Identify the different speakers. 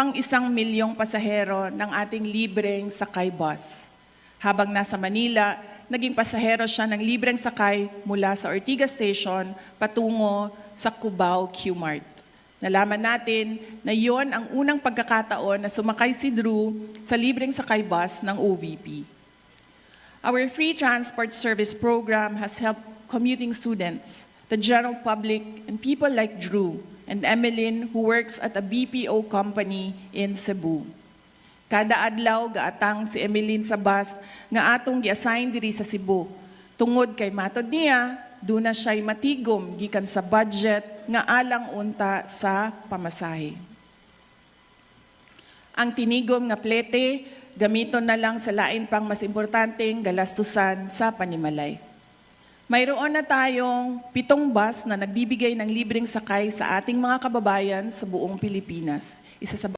Speaker 1: pang isang milyong pasahero ng ating libreng sakay bus. Habang nasa Manila, naging pasahero siya ng libreng sakay mula sa Ortigas Station patungo sa Cubao Q-Mart. Nalaman natin na yon ang unang pagkakataon na sumakay si Drew sa libreng sakay bus ng OVP. Our free transport service program has helped commuting students, the general public, and people like Drew and Emeline who works at a BPO company in Cebu. Kada adlaw gaatang si Emeline sa bus nga atong gi-assign diri sa Cebu. Tungod kay matod niya, duna siya'y matigom gikan sa budget nga alang unta sa pamasahe. Ang tinigom nga plete, gamiton na lang sa lain pang mas importanteng galastusan sa panimalay. Mayroon na tayong pitong bus na nagbibigay ng libreng sakay sa ating mga kababayan sa buong Pilipinas. Isa sa